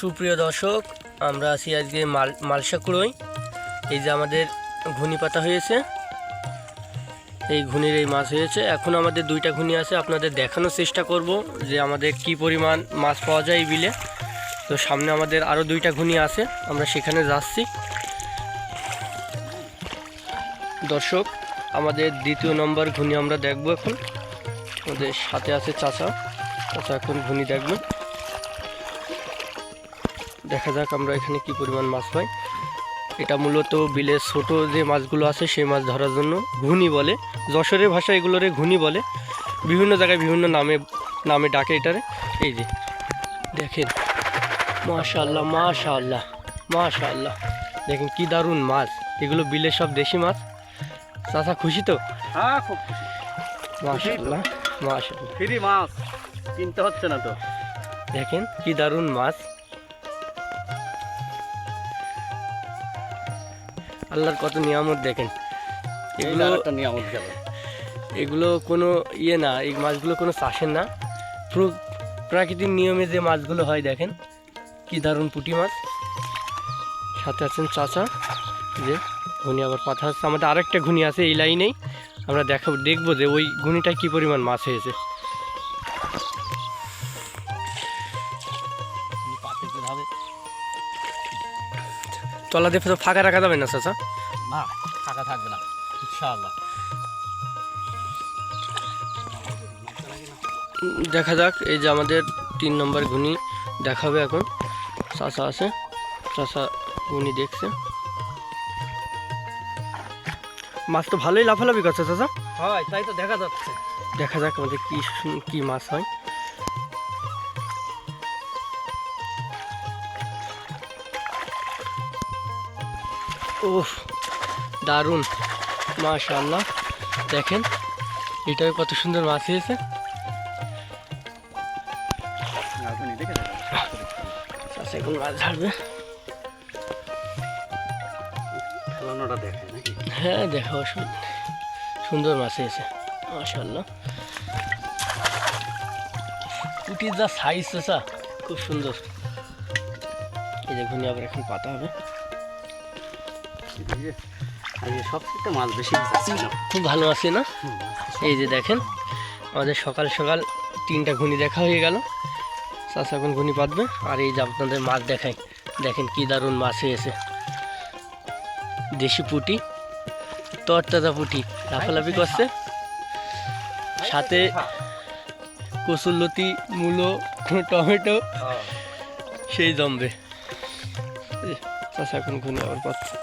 সুপ্রিয় দর্শক, আমরা আছি আজকে মাল মালসাকুড়োয়। এই যে আমাদের ঘুনি পাতা হয়েছে, এই ঘুনির এই মাছ হয়েছে। এখন আমাদের দুইটা ঘুনি আছে, আপনাদের দেখানোর চেষ্টা করব যে আমাদের কি পরিমাণ মাছ পাওয়া যায় এই বিলে। তো সামনে আমাদের আরও দুইটা ঘুনি আছে, আমরা সেখানে যাচ্ছি। দর্শক, আমাদের দ্বিতীয় নম্বর ঘুনি আমরা দেখব এখন। আমাদের সাথে আছে চাচা। চাচা এখন ঘুনি দেখবে। দেখা যাক আমরা এখানে কি পরিমাণ মাছ পাই এটা মূলত বিলের ছোট যে মাছগুলো আছে সেই মাছ ধরার জন্য ঘুনি বলে। যশোরের ভাষা এগুলোরে ঘুনি বলে। বিভিন্ন জায়গায় বিভিন্ন নামে নামে ডাকে এটারে। এই যে দেখেন। মাশাল্লাহ মাশাল্লাহ মাশাল্লাহ দেখেন কি দারুণ মাছ। এগুলো বিলের সব দেশি মাছ। চাচা খুশি তো? হ্যাঁ খুব খুশি। মাশাল্লাহ মাশাল্লাহ ফ্রি মাছ কিনতে হচ্ছে না তো। দেখেন কি দারুণ মাছ। আল্লাহর কত নিয়ামত দেখেন। এগুলো একটা নিয়ামত গেল এগুলো কোনো ইয়ে না এই মাছগুলো কোনো চাষের না। প্রাকৃতিক নিয়মে যে মাছগুলো হয় দেখেন কি দারুণ পুঁটি মাছ। সাথে আছেন চাচা যে ঘুনি আবার পাথা হচ্ছে। আমাদের আরেকটা ঘুনি আছে এই লাইনেই। আমরা দেখাবো দেখব যে ওই ঘুনিটায় কি পরিমাণ মাছ হয়েছে। তলা দিয়ে তো ফাঁকা রাখা যাবে না চাচা? না টাকা থাকবে না ইনশাআল্লাহ। দেখা যাক এই যে আমাদের তিন নম্বর ঘুনি দেখাবে এখন। চাষা আছে চাষা ঘুনি দেখছে। মাছ তো ভালোই লাফালাফি করছে চাষা হয় তাই তো দেখা যাচ্ছে। দেখা যাক আমাদের কি কি মাছ হয়। ওহ দারুণ। মাশাআল্লাহ। দেখেন এটাও কত সুন্দর মাছ হয়েছে। চাষা এখন মাছ নাকি? হ্যাঁ দেখো সুন্দর মাছ হয়েছে মাশাল্লাহ পুটির যা সাইজ চাষা খুব সুন্দর। এই দেখুন আবার এখন পাতা হবে। আজকে মাছ বেশি খুব ভালো আছে না? এই যে দেখেন আমাদের সকাল সকাল তিনটা ঘুনি দেখা হয়ে গেল। চাষা এখন ঘুনি পাতবে আর এই যে আপনাদের মাছ দেখাই। দেখেন কি দারুণ মাছ হয়েছে। দেশি পুটি তরতাজা পুটি। লাফালাফি করছে। সাথে কচুরলতি মূলো টমেটো সেই জমবে। চাষা এখন ঘুনি আবার পাচ্ছে